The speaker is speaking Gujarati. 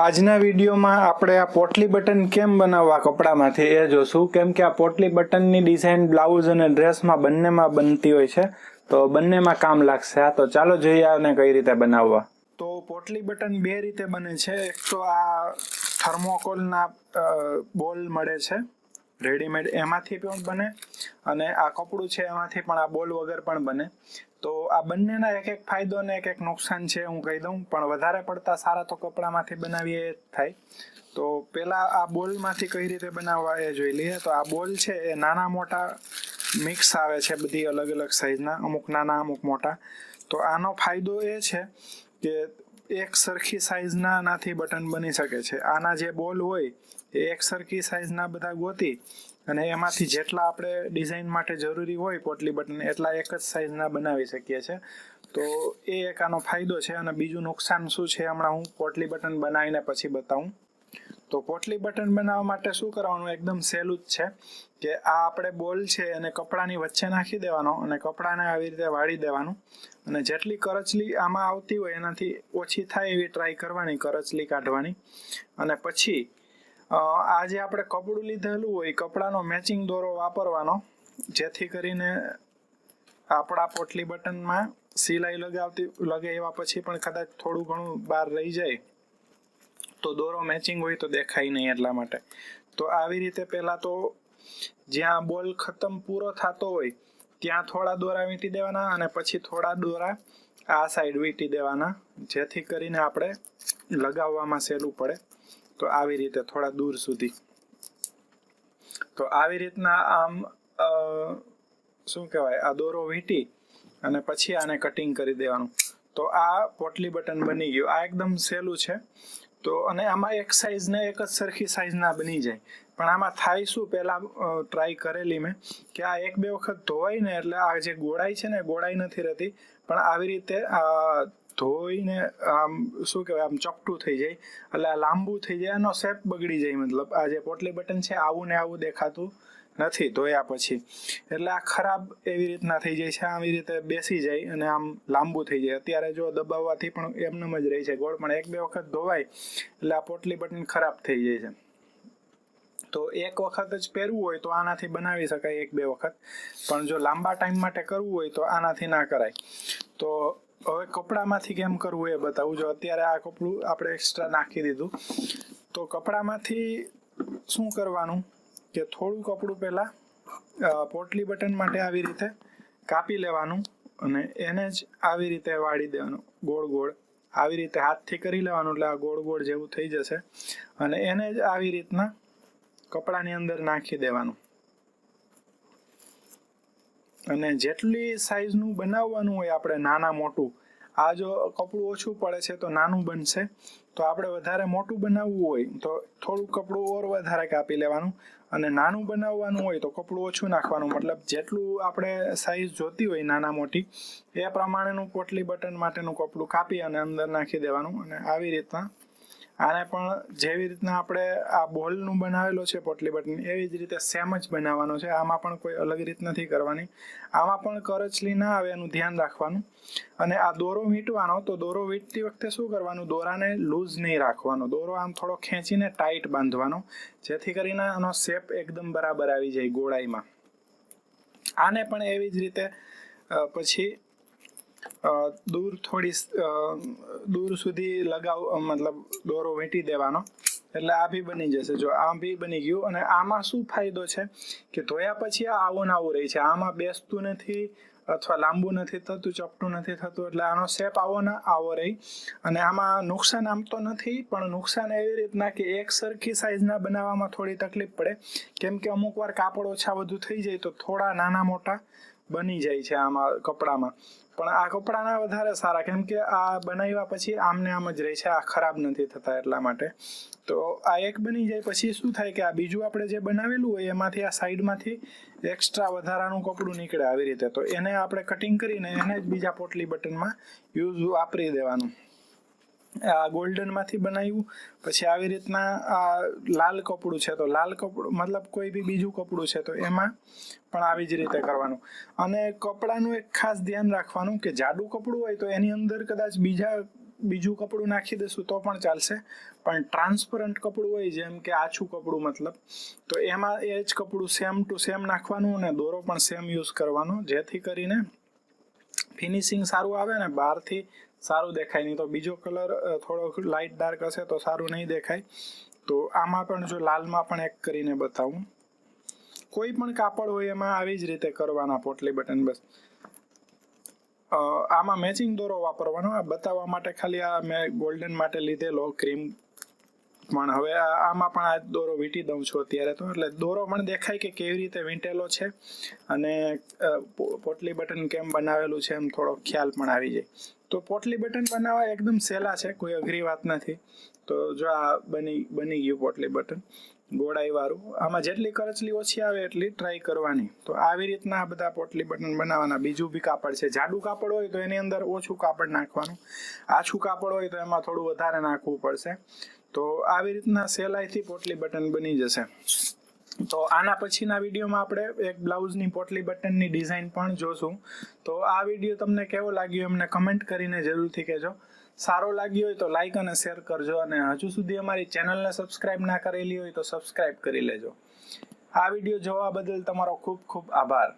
આજના વિડીયોમાં આપણે આ પોટલી બટન કેમ બનાવવા કપડામાંથી એ જોશું. કેમ કે આ પોટલી બટનની ડિઝાઇન બ્લાઉઝ અને ડ્રેસમાં બંનેમાં બનતી હોય છે. તો બંનેમાં કામ લાગશે આ. તો ચાલો જોઈએ આને કઈ રીતે બનાવવા. તો પોટલી બટન બે રીતે બને છે. એક તો આ થર્મોકોલના બોલ મળે છે. રેડીમેડ એમાંથી પણ બને અને આ કપડું છે એમાંથી પણ આ બોલ વગર પણ બને. તો આ બંનેના એક એક ફાયદો ને એક એક નુકસાન છે હું કહી દઉં, પણ વધારે પડતા સારા તો કપડામાંથી બનાવીએ જ થાય. તો પેલા આ બોલમાંથી કઈ રીતે બનાવવા એ જોઈ લઈએ. તો આ બોલ છે એ નાના મોટા મિક્સ આવે છે બધી અલગ અલગ સાઈઝના અમુક નાના, અમુક મોટા. તો આનો ફાયદો એ છે કે એક સરખી સાઈઝના આનાથી બટન બની શકે છે. આના જે બોલ હોય એ એક સરખી સાઈઝના બધા ગોતી અને એમાંથી જેટલા આપણે ડિઝાઇન માટે જરૂરી હોય પોટલી બટન એટલા એક જ સાઈઝના બનાવી શકીએ છીએ. તો એ એક આનો ફાયદો છે અને બીજું નુકસાન શું છે હમણાં હું પોટલી બટન બનાવીને પછી બતાવું. તો પોટલી બટન બનાવવા માટે શું કરવાનું? એકદમ સહેલું જ છે કે આ આપણે બોલ છે એને કપડાની વચ્ચે નાખી દેવાનો અને કપડાને આવી રીતે વાળી દેવાનું. અને જેટલી કરચલી આમાં આવતી હોય એનાથી ઓછી થાય એવી ટ્રાય કરવાની, કરચલી કાઢવાની. અને પછી આ જે આપણે કપડું લીધેલું હોય, કપડાનો મેચિંગ દોરો વાપરવાનો. જેથી કરીને આપણા પોટલી બટનમાં સિલાઈ લગાવતી લગાવ્યા પછી પણ કદાચ થોડું ઘણું બહાર રહી જાય. તો દોરો મેચિંગ હોય તો દેખાય નહીં એટલા માટે. તો આવી રીતે પહેલાં તો જ્યાં બોલ ખતમ પૂરો થતો હોય, ત્યાં થોડા દોરા વીંટી દેવાના અને પછી થોડા દોરા આ સાઈડ વીંટી દેવાના. જેથી કરીને આપણે લગાવવામાં સહેલું પડે. તો આવી રીતે થોડા દૂર સુધી. તો આવી રીતના આમ શું કહેવાય, આ દોરો વીંટી અને પછી આને કટિંગ કરી દેવાનું. તો આ પોટલી બટન બની ગયું. આ એકદમ સહેલું છે. તો અને આમાં એક સાઈઝ ને એક જ સરખી સાઇઝના બની જાય. પણ આમાં થાય શું? પહેલાં ટ્રાય કરેલી મેં કે આ એક બે વખત ધોવાય ને એટલે આ જે ગોળાઈ છે ને ગોળાઈ નથી રહેતી. પણ આવી રીતે ધોઈને આમ શું કહેવાય, આમ ચપટું થઈ જાય. એટલે આ લાંબુ થઈ જાય, એનો શેપ બગડી જાય મતલબ. આ જે પોટલી બટન છે, આવું ને આવું દેખાતું નથી ધોયા પછી. એટલે આ ખરાબ એવી રીતના થઈ જાય છે, આવી રીતે બેસી જાય અને આમ લાંબુ થઈ જાય. અત્યારે જો દબાવવાથી પણ એમનેમ જ રહી છે ગોળ, પણ એક બે વખત ધોવાય, એટલે આ પોટલી બટન ખરાબ થઈ જાય છે. તો એક વખત જ પહેરવું હોય તો આનાથી બનાવી શકાય એક બે વખત. પણ જો લાંબા ટાઈમ માટે કરવું હોય તો આનાથી ના કરાય. તો હવે કપડામાંથી કેમ કરવું એ બતાવું. જો અત્યારે આ કપડું આપણે એક્સ્ટ્રા નાખી દીધું. તો કપડામાંથી શું કરવાનું કે થોડું કપડું પહેલાં પોટલી બટન માટે આવી રીતે કાપી લેવાનું અને એને જ આવી રીતે વાળી દેવાનું ગોળ ગોળ. આવી રીતે હાથથી કરી લેવાનું એટલે આ ગોળ ગોળ જેવું થઈ જશે. અને એને જ આવી રીતના કપડાની અંદર નાખી દેવાનું. અને જેટલી સાઈઝનું બનાવવાનું હોય આપણે નાના મોટું, આ જો કપડું ઓછું પડે છે તો નાનું બનશે. તો આપણે વધારે મોટું બનાવવું હોય તો થોડું કપડું ઓર વધારે કાપી લેવાનું. અને નાનું બનાવવાનું હોય તો કપડું ઓછું નાખવાનું. મતલબ જેટલું આપણે સાઈઝ જોતી હોય નાના મોટી, એ પ્રમાણેનું પોટલી બટન માટેનું કપડું કાપી અને અંદર નાખી દેવાનું અને આવી રીતના આને પણ જેવી રીતના આપણે આ બોલનું બનાવેલો છે પોટલી બટન એવી જ રીતે સેમ જ બનાવવાનો છે. આમાં પણ કોઈ અલગ રીત નથી કરવાની. આમાં પણ કરચલી ના આવે એનું ધ્યાન રાખવાનું. અને આ દોરો વીંટવાનો, તો દોરો વીંટતી વખતે શું કરવાનું? દોરાને લૂઝ નહીં રાખવાનો. દોરો આમ થોડો ખેંચીને ટાઈટ બાંધવાનો, જેથી કરીને આનો શેપ એકદમ બરાબર આવી જાય ગોળાઈમાં. આને પણ એવી જ રીતે પછી દૂર થોડી દૂર સુધી લગાવ મતલબ દોરો વીંટી દેવાનો. એટલે આ બી બની જશે. જો આ બી બની ગયું અને આમાં શું ફાયદો છે કે ધોયા પછી આ આવું આવું રહે છે. આમાં બેસતું નથી અથવા લાંબુ નથી થતું, ચપટું નથી થતું, એટલે આનો શેપ આવો ને આવો રહી. અને આમાં નુકસાન આમ તો નથી, પણ નુકસાન એવી રીતના કે એક સરખી સાઈઝના બનાવવામાં થોડી તકલીફ પડે. કેમ કે અમુક વાર કાપડ ઓછા વધુ થઈ જાય તો થોડા નાના મોટા બની જાય છે આમાં કપડામાં. પણ આ કપડાના વધારે સારા, કેમ કે આ બનાવ્યા પછી આમને આમ જ રહે છે, આ ખરાબ નથી થતા એટલા માટે. તો આ એક બની જાય, પછી શું થાય કે આ બીજું આપણે જે બનાવેલું હોય એમાંથી આ સાઈડમાંથી એક્સ્ટ્રા વધારાનું કપડું નીકળે આવી રીતે. તો એને આપણે કટિંગ કરીને એને જ બીજા પોટલી બટનમાં યુઝ વાપરી દેવાનું. આ ગોલ્ડનમાંથી બનાવ્યું. પછી આવી રીતના આ લાલ કપડું છે, તો લાલ કપડું, મતલબ કોઈ બી બીજું કપડું છે, તો એમાં પણ આવી જ રીતે કરવાનું. અને કપડાનું એક ખાસ ધ્યાન રાખવાનું કે જાડું કપડું હોય તો એની અંદર કદાચ બીજા, બીજું કપડું નાખી દેશું તો પણ ચાલશે. પણ ટ્રાન્સપરન્ટ કપડું હોય, જેમ કે આછું કપડું મતલબ, તો એમાં એ જ કપડું સેમ ટુ સેમ નાખવાનું અને દોરો પણ સેમ યુઝ કરવાનો. જેથી કરીને ફિનિશિંગ સારું આવે ને બહારથી સારું દેખાય નહીં. તો બીજો કલર થોડોક લાઇટ ડાર્ક હશે તો સારું નહીં દેખાય. તો આમાં પણ જો લાલમાં પણ એક કરીને બતાવું. કોઈ પણ કાપડ હોય એમાં આવી જ રીતે કરવાના પોટલી બટન બસ. આમાં મેચિંગ દોરો વાપરવાનો. આ બતાવવા માટે ખાલી આ મેં ગોલ્ડન માટે લીધેલો ક્રીમ પણ હવે આમાં પણ આ દોરો વીંટી દઉં છું અત્યારે તો. એટલે દોરો પણ દેખાય કે કેવી રીતે વીંટેલો છે અને પોટલી બટન કેમ બનાવેલું છે એમ થોડો ખ્યાલ પણ આવી જાય. તો પોટલી બટન બનાવવા એકદમ સહેલા છે, કોઈ અઘરી વાત નથી. તો જો આ બની બની ગયું પોટલી બટન, ગોળાઈ વાળું. આમાં જેટલી કરચલી ઓછી આવે એટલી ટ્રાય કરવાની. તો આવી રીતના આ બધા પોટલી બટન બનાવવાના. બીજું બી કાપડ છે. જાડું કાપડ હોય તો એની અંદર ઓછું કાપડ નાખવાનું. આછું કાપડ હોય તો એમાં થોડું વધારે નાખવું પડશે. તો આવી રીતના સહેલાઈથી પોટલી બટન બની જશે. તો આના પછીના વિડીયોમાં આપણે એક બ્લાઉઝની પોટલી બટનની ડિઝાઇન પણ જોશું. તો આ વીડિયો તમને કેવો લાગ્યો એમને કમેન્ટ કરીને જરૂરથી કહેજો. સારો લાગ્યો હોય તો લાઇક અને શેર કરજો અને હજુ સુધી અમારી ચેનલને સબસ્ક્રાઇબ ના કરેલી હોય તો સબસ્ક્રાઇબ કરી લેજો. આ વીડિયો જોવા બદલ તમારો ખૂબ ખૂબ આભાર.